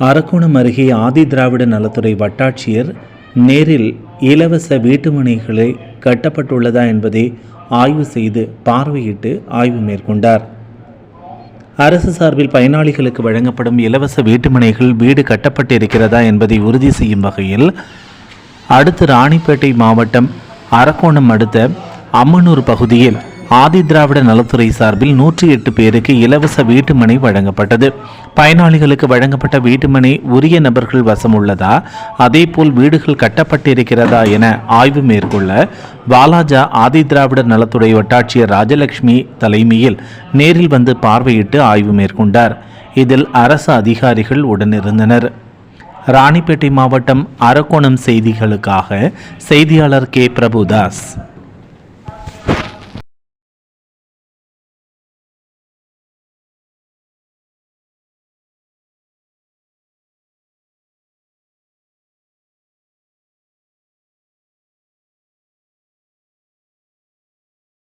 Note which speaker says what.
Speaker 1: அரக்கோணம் அருகே ஆதி திராவிட நலத்துறை வட்டாட்சியர் நேரில் இலவச வீட்டுமனைகளை கட்டப்பட்டுள்ளதா என்பதை ஆய்வு செய்து பார்வையிட்டு ஆய்வு மேற்கொண்டார். அரசு சார்பில் பயனாளிகளுக்கு வழங்கப்படும் இலவச வீட்டுமனைகள் வீடு கட்டப்பட்டிருக்கிறதா என்பதை உறுதி செய்யும் வகையில் அடுத்து ராணிப்பேட்டை மாவட்டம் அரக்கோணம் அடுத்த அம்மனூர் பகுதியில் ஆதி திராவிட நலத்துறை சார்பில் நூற்றி எட்டு பேருக்கு இலவச வீட்டுமனை வழங்கப்பட்டது. பயனாளிகளுக்கு வழங்கப்பட்ட வீட்டுமனை உரிய நபர்கள் வசம் உள்ளதா அதேபோல் வீடுகள் கட்டப்பட்டிருக்கிறதா என ஆய்வு மேற்கொள்ள வாலாஜா ஆதி திராவிட நலத்துறை வட்டாட்சியர் ராஜலட்சுமி தலைமையில் நேரில் வந்து பார்வையிட்டு ஆய்வு மேற்கொண்டார். இதில் அரசு அதிகாரிகள் உடனிருந்தனர். ராணிப்பேட்டை மாவட்டம் அரக்கோணம் செய்திகளுக்காக செய்தியாளர் கே. பிரபுதாஸ்.